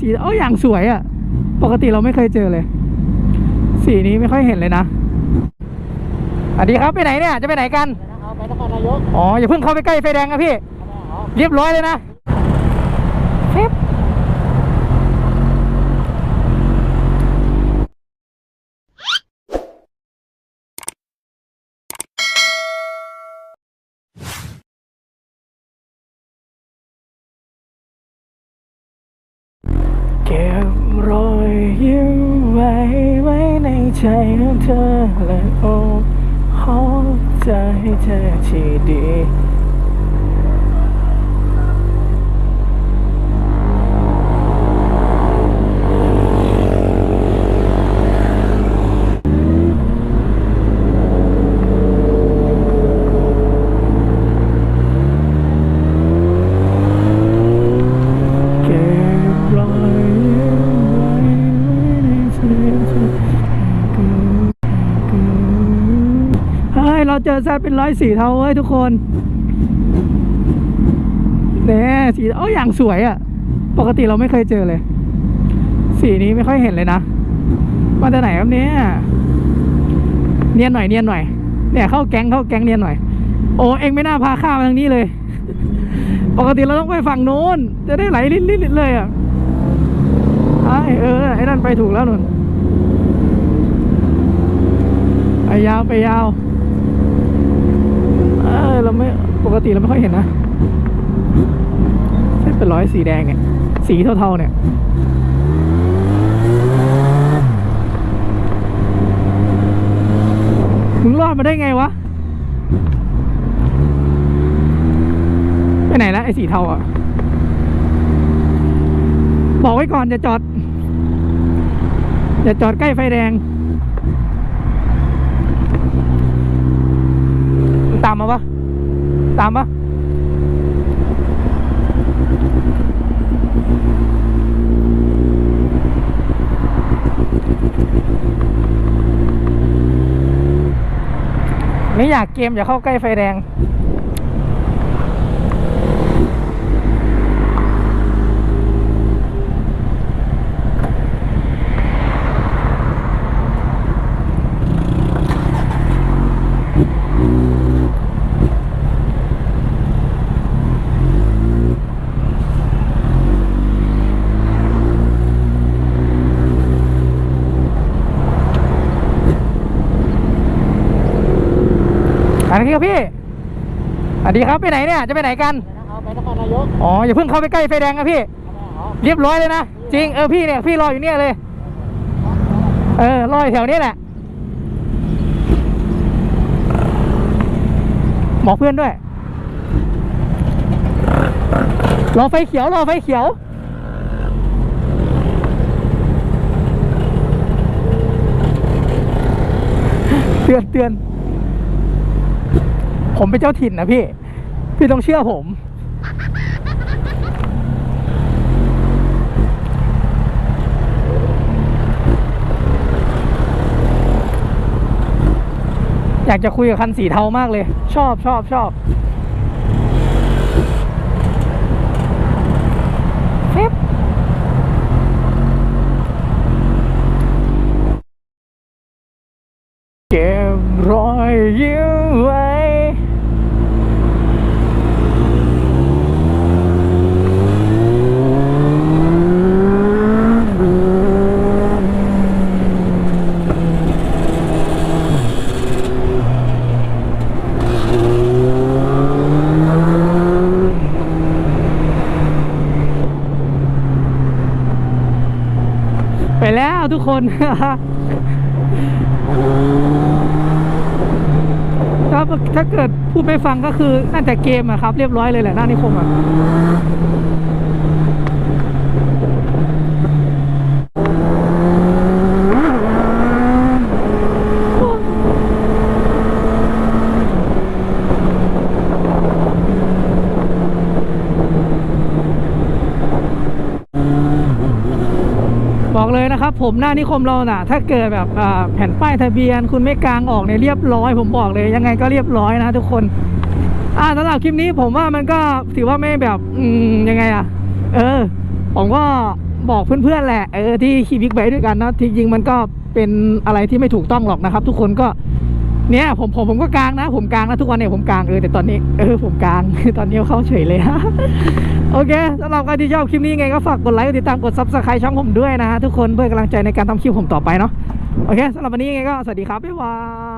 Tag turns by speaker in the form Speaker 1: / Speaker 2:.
Speaker 1: สีโอ้อย่างสวยอะ่ะ ปกติเราไม่เคยเจอเลย สีนี้ไม่ค่อยเห็นเลยนะสวัสดีครับไปไหนเนี่ย จะไปไหนกัน
Speaker 2: เอาไปนครนายก
Speaker 1: อ๋ออย่าเพิ่งเข้าไปใกล้ไฟแดงนะพี่
Speaker 2: เอา
Speaker 1: เรียบร้อยเลยนะเฟบ ก็บรอยยิ้มไว้ไว้ในใจของเธอและโอ้ขอใจเธอที่ดี เก็บรอยยิ้มไว้ในใจเธอ เจอแซดเป็นร้อยสีเทาเว้ยทุกคนเนี่ยสีโอ้อย่างสวยอะ่ะ ปกติเราไม่เคยเจอเลย สีนี้ไม่ค่อยเห็นเลยนะมาจากไหนครับเนี่ยเนียนหน่อยเนียนหน่อยเนี่ยเข้าแก๊งเข้าแก๊งเนียนหน่อย โอ้เองไม่น่าพาข้ามาทางนี้เลย ปกติเราต้องไปฝั่งโน้น จะได้ไหลลิดๆเลยอะไอเออไอ้นั่นไปถูกแล้วนุ่นไปยาวไปยาว เราไม่ปกติเราไม่ค่อยเห็นนะเส้นเป็นร้อยสีแดงเนี่ย สีเทาๆเนี่ยมึงรอดมาได้ไงวะ ไปไหนแล้วไอ้สีเทาอะ บอกไว้ก่อนอย่าจอดอย่าจอดใกล้ไฟแดงมึงตามมาปะ ตามปะไม่อยากเกมอย่าเข้าใกล้ไฟแดง อันนี้ครับพี่สวัสดีครับไปไหนเนี่ยจะไปไหนกัน
Speaker 2: เอาไปนครนายก
Speaker 1: อ๋ออย่าเพิ่งเข้าไปใกล้ไฟแดงนะพี่
Speaker 2: เอา
Speaker 1: เรียบร้อยเลยนะจริงเออพี่เนี่ยพี่รออยู่เนี่ยเลย เออรออยู่แถวนี้แหละบอกเพื่อนด้วย รอไฟเขียว รอไฟเขียว เตือนเตือน ผมเป็นเจ้าถิ่นนะพี่ พี่ต้องเชื่อผม อยากจะคุยกับคันสีเทามากเลย ชอบชอบชอบเฟบเก็บรอยยิ้มไว้ ไปแล้วทุกคนถ้าถ้าเกิดพูดไม่ฟังก็คือน่าจะเกมอะครับ เรียบร้อยเลยแหละหน้านิคมอะ เลยนะครับ ผมหน้านิคมเราน่ะ ถ้าเกิดแบบแผ่นป้ายทะเบียน คุณไม่กลางออกเนี่ยเรียบร้อย ผมบอกเลยยังไงก็เรียบร้อยนะทุกคนอ่าสำหรับคลิปนี้ผมว่ามันก็ถือว่าไม่แบบอืมยังไงอะเออ ผมก็บอกเพื่อนๆแหละเออที่ขี่บิ๊กไบค์ด้วยกันนะที่จริงมันก็เป็นอะไรที่ไม่ถูกต้องหรอกนะครับ ทุกคนก็ เนี่ยผมผมผมก็กลางนะ ผมกลางนะทุกวันเนี่ยผมกลางเออแต่ตอนนี้เออผมกลางตอนนี้เข้าเฉยเลยฮะโอเคสำหรับใครที่ชอบคลิปนี้ไงก็ฝากกดไลค์กดติดตามกดซับสไครต์ช่องผมด้วยนะฮะทุกคนเพื่อกำลังใจในการทำคลิปผมต่อไปเนาะโอเคสำหรับวันนี้ไงก็สวัสดีครับบ๊ายบาย